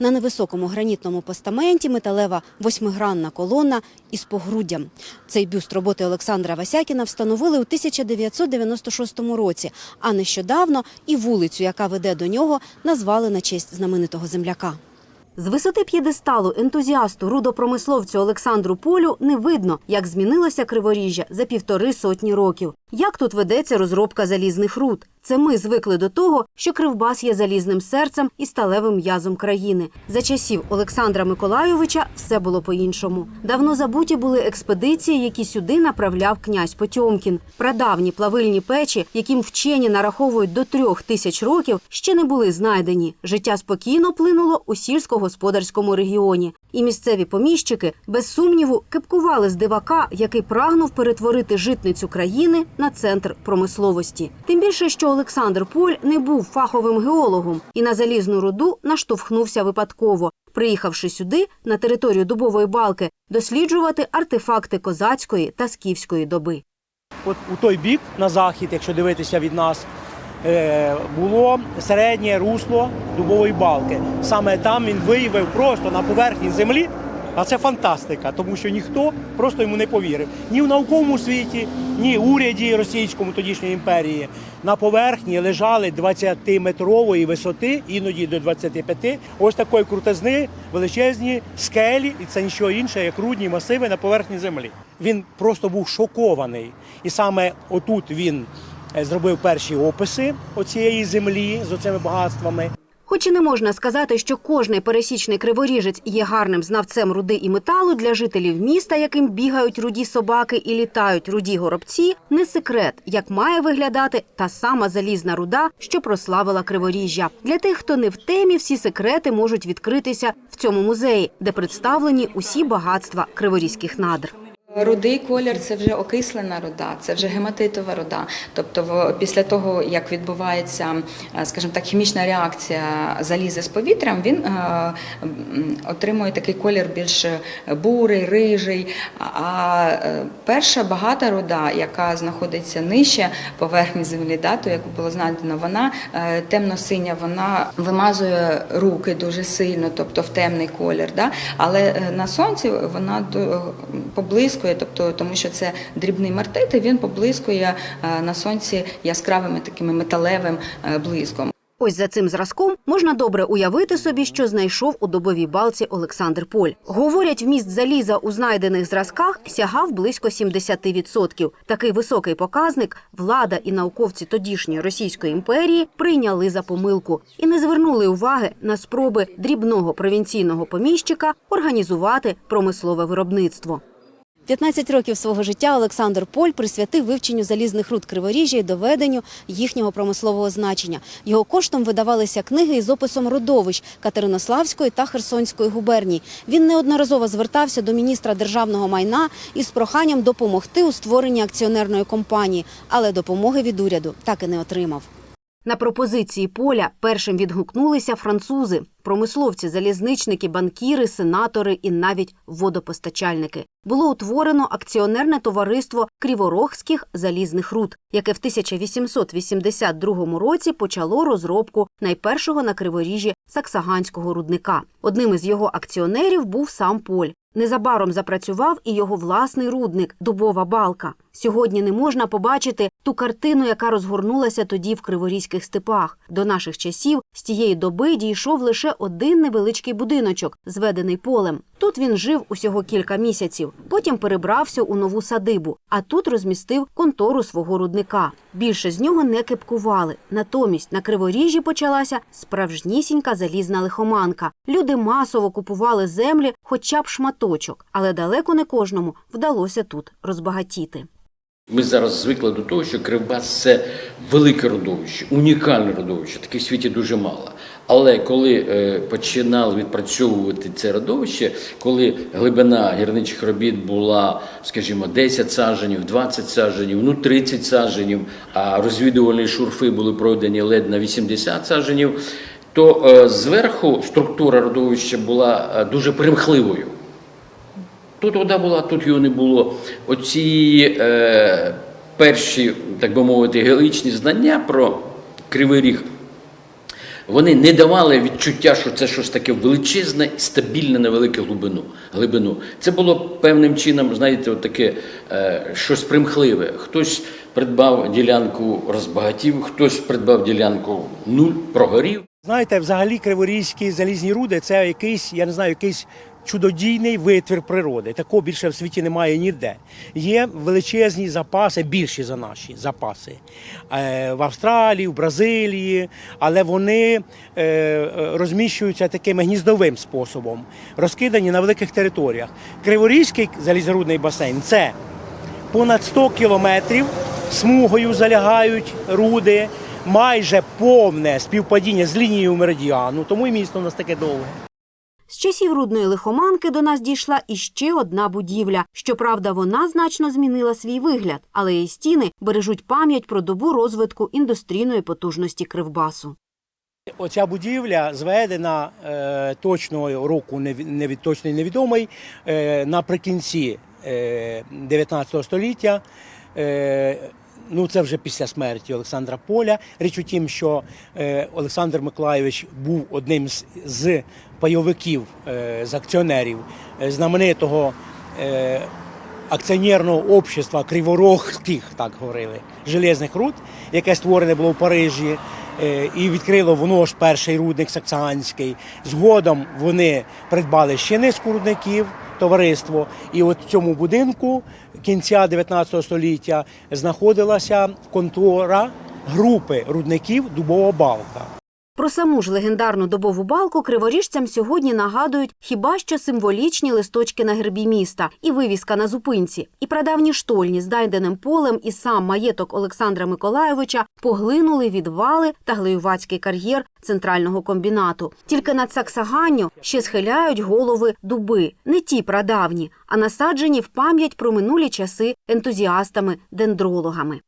На невисокому гранітному постаменті металева восьмигранна колона із погруддям. Цей бюст роботи Олександра Васякіна встановили у 1996 році, а нещодавно і вулицю, яка веде до нього, назвали на честь знаменитого земляка. З висоти п'єдесталу ентузіасту рудопромисловцю Олександру Полю не видно, як змінилося криворіжжя за півтори сотні років. Як тут ведеться розробка залізних руд? Це ми звикли до того, що Кривбас є залізним серцем і сталевим м'язом країни. За часів Олександра Миколайовича все було по-іншому. Давно забуті були експедиції, які сюди направляв князь Потьомкін. Прадавні плавильні печі, яким вчені нараховують до трьох тисяч років, ще не були знайдені. Життя спокійно плинуло у сільськогосподарському регіоні. І місцеві поміщики, без сумніву, кепкували з дивака, який прагнув перетворити житницю країни на центр промисловості. Тим більше, що Олександр Поль не був фаховим геологом і на залізну руду наштовхнувся випадково, приїхавши сюди на територію дубової балки досліджувати артефакти козацької та скіфської доби. От у той бік, на захід, якщо дивитися від нас, було середнє русло дубової балки. Саме там він виявив просто на поверхні землі. А це фантастика, тому що ніхто просто йому не повірив. Ні в науковому світі, ні в уряді російському тодішньої імперії. На поверхні лежали 20-метрової висоти, іноді до 25, ось такої крутизни, величезні скелі, і це нічого інше, як рудні масиви на поверхні землі. Він просто був шокований. І саме отут він е, зробив перші описи оцієї землі з оцими багатствами. Хоч і не можна сказати, що кожний пересічний криворіжець є гарним знавцем руди і металу для жителів міста, яким бігають руді собаки і літають руді горобці, не секрет, як має виглядати та сама залізна руда, що прославила криворіжжя. Для тих, хто не в темі, всі секрети можуть відкритися в цьому музеї, де представлені усі багатства криворізьких надр. Рудий колір це вже окислена руда, це вже гематитова руда. Тобто, після того, як відбувається, е, скажімо так, хімічна реакція заліза з повітрям, він е, отримує такий колір більш бурий, рижий. А е, перша багата руда, яка знаходиться нижче поверхні землі, да, то яку було знайдено, вона е, темно-синя, вона вимазує руки дуже сильно, тобто в темний колір. Да? Але е, на сонці вона до- поблискує, тобто, тому що це дрібний мартит, і він поблискує е, на сонці яскравими такими металевим е, блиском. Ось за цим зразком можна добре уявити собі, що знайшов у добовій балці Олександр Поль. Говорять, вміст заліза у знайдених зразках сягав близько 70%. Такий високий показник влада і науковці тодішньої Російської імперії прийняли за помилку і не звернули уваги на спроби дрібного провінційного поміщика організувати промислове виробництво. 15 років свого життя Олександр Поль присвятив вивченню залізних руд Криворіжжя і доведенню їхнього промислового значення. Його коштом видавалися книги із описом родовищ Катеринославської та Херсонської губерній. Він неодноразово звертався до міністра державного майна із проханням допомогти у створенні акціонерної компанії, але допомоги від уряду так і не отримав. На пропозиції поля першим відгукнулися французи, промисловці, залізничники, банкіри, сенатори і навіть водопостачальники. Було утворено акціонерне товариство Кріворогських залізних руд, яке в 1882 році почало розробку найпершого на криворіжжі саксаганського рудника. Одним із його акціонерів був сам Поль. Незабаром запрацював і його власний рудник Дубова балка. Сьогодні не можна побачити ту картину, яка розгорнулася тоді в криворізьких степах. До наших часів з тієї доби дійшов лише один невеличкий будиночок, зведений полем. Тут він жив усього кілька місяців. Потім перебрався у нову садибу, а тут розмістив контору свого рудника. Більше з нього не кепкували. Натомість на криворіжжі почалася справжнісінька залізна лихоманка. Люди масово купували землі, хоча б шматочок, але далеко не кожному вдалося тут розбагатіти. Ми зараз звикли до того, що Кривбас це велике родовище, унікальне родовище, таких в світі дуже мало. Але коли е, починали відпрацьовувати це родовище, коли глибина гірничих робіт була, скажімо, 10 садженів, 20 садженів, ну 30 садженів, а розвідувальні шурфи були пройдені ледь на 80 садженів, то е, зверху структура родовища була е, дуже примхливою. Тут вода була, тут його не було. Оці е, перші, так би мовити, геологічні знання про Кривий Ріг вони не давали відчуття, що це щось таке величезне і стабільне на велику глибину. глибину. Це було певним чином, знаєте, от таке е, щось примхливе. Хтось придбав ділянку, розбагатів, хтось придбав ділянку нуль, прогорів. Знаєте, взагалі криворізькі залізні руди це якийсь, я не знаю, якийсь чудодійний витвір природи. Такого більше в світі немає ніде. Є величезні запаси, більші за наші запаси е, в Австралії, в Бразилії, але вони е, е, розміщуються таким гніздовим способом, розкидані на великих територіях. Криворізький залізорудний басейн це понад 100 кілометрів смугою залягають руди, майже повне співпадіння з лінією меридіану, тому і місто у нас таке довге. З часів рудної лихоманки до нас дійшла іще одна будівля. Щоправда, вона значно змінила свій вигляд, але її стіни бережуть пам'ять про добу розвитку індустрійної потужності Кривбасу. Оця будівля зведена е, точного року, неві- точний невідомий, е, наприкінці е, 19 століття. Е, ну, це вже після смерті Олександра Поля. Річ у тім, що е, Олександр Миколайович був одним з, з пайовиків, е, з акціонерів е, знаменитого. Е, акціонерного общества Криворогських, так говорили, железних руд, яке створене було в Парижі, е, і відкрило воно ж перший рудник Саксанський. Згодом вони придбали ще низку рудників, товариство. І от в цьому будинку кінця 19 століття знаходилася контора групи рудників Дубова балка. Про саму ж легендарну добову балку криворіжцям сьогодні нагадують хіба що символічні листочки на гербі міста і вивіска на зупинці, і прадавні штольні з дайденим полем і сам маєток Олександра Миколайовича поглинули відвали та глеювацький кар'єр центрального комбінату. Тільки над Саксаганню ще схиляють голови дуби, не ті прадавні, а насаджені в пам'ять про минулі часи ентузіастами-дендрологами.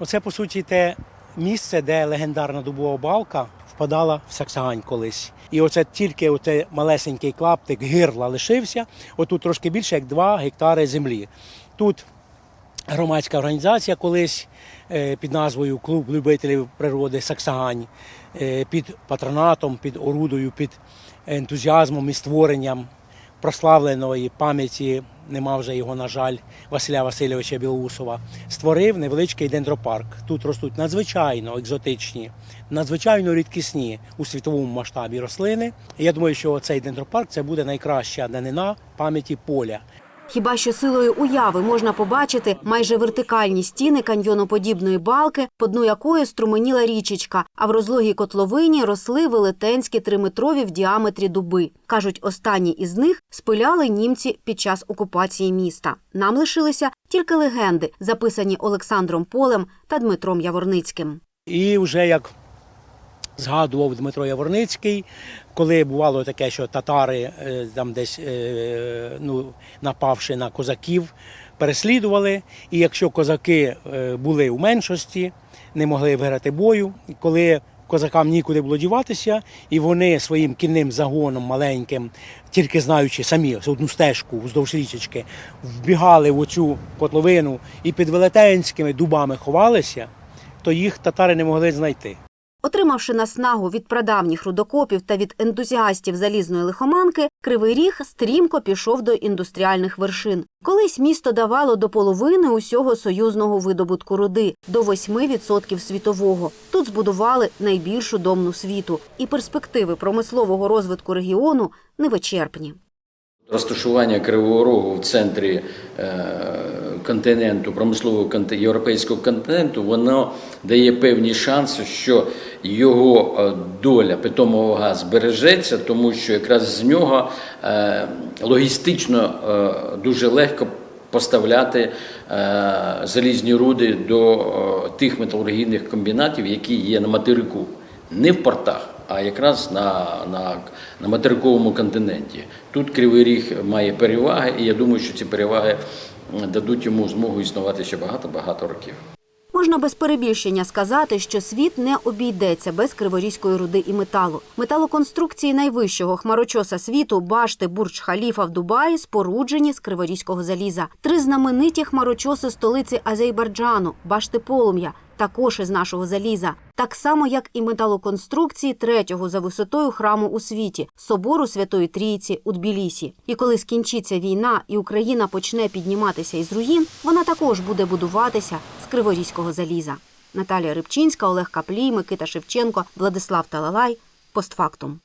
Оце по суті те місце, де легендарна дубова балка впадала в Саксагань колись. І оце тільки оце малесенький клаптик гирла лишився. Отут трошки більше як 2 гектари землі. Тут громадська організація колись е, під назвою Клуб любителів природи Саксагань, е, під патронатом, під орудою, під ентузіазмом і створенням прославленої пам'яті, нема вже його, на жаль, Василя Васильовича Білоусова, створив невеличкий дендропарк. Тут ростуть надзвичайно екзотичні, надзвичайно рідкісні у світовому масштабі рослини. Я думаю, що цей дендропарк це буде найкраща данина пам'яті поля. Хіба що силою уяви можна побачити майже вертикальні стіни каньйоноподібної балки, по дну якої струменіла річечка, а в розлогій котловині росли велетенські триметрові в діаметрі дуби. Кажуть, останні із них спиляли німці під час окупації міста. Нам лишилися тільки легенди, записані Олександром Полем та Дмитром Яворницьким. І вже як згадував Дмитро Яворницький, коли бувало таке, що татари е, там десь е, ну, напавши на козаків, переслідували. І якщо козаки е, були у меншості, не могли виграти бою, коли козакам нікуди було діватися, і вони своїм кінним загоном маленьким, тільки знаючи самі одну стежку вздовж річечки, вбігали в оцю котловину і під велетенськими дубами ховалися, то їх татари не могли знайти. Отримавши наснагу від прадавніх рудокопів та від ентузіастів залізної лихоманки, Кривий Ріг стрімко пішов до індустріальних вершин. Колись місто давало до половини усього союзного видобутку руди, до 8% світового. Тут збудували найбільшу домну світу, і перспективи промислового розвитку регіону невичерпні. Розташування Кривого Рогу в центрі е, континенту, промислового європейського континенту, воно дає певні шанси, що його е, доля питомого газу збережеться, тому що якраз з нього е, логістично е, дуже легко поставляти залізні руди до тих металургійних комбінатів, які є на материку, не в портах а якраз на, на, на материковому континенті. Тут Кривий Ріг має переваги, і я думаю, що ці переваги дадуть йому змогу існувати ще багато-багато років. Можна без перебільшення сказати, що світ не обійдеться без криворізької руди і металу. Металоконструкції найвищого хмарочоса світу, башти Бурдж Халіфа в Дубаї, споруджені з криворізького заліза. Три знамениті хмарочоси столиці Азербайджану, башти Полум'я також із нашого заліза, так само як і металоконструкції третього за висотою храму у світі собору Святої Трійці у Тбілісі. І коли скінчиться війна і Україна почне підніматися із руїн, вона також буде будуватися з криворізького заліза. Наталія Рибчинська, Олег Каплій, Микита Шевченко, Владислав Талалай. Постфактум.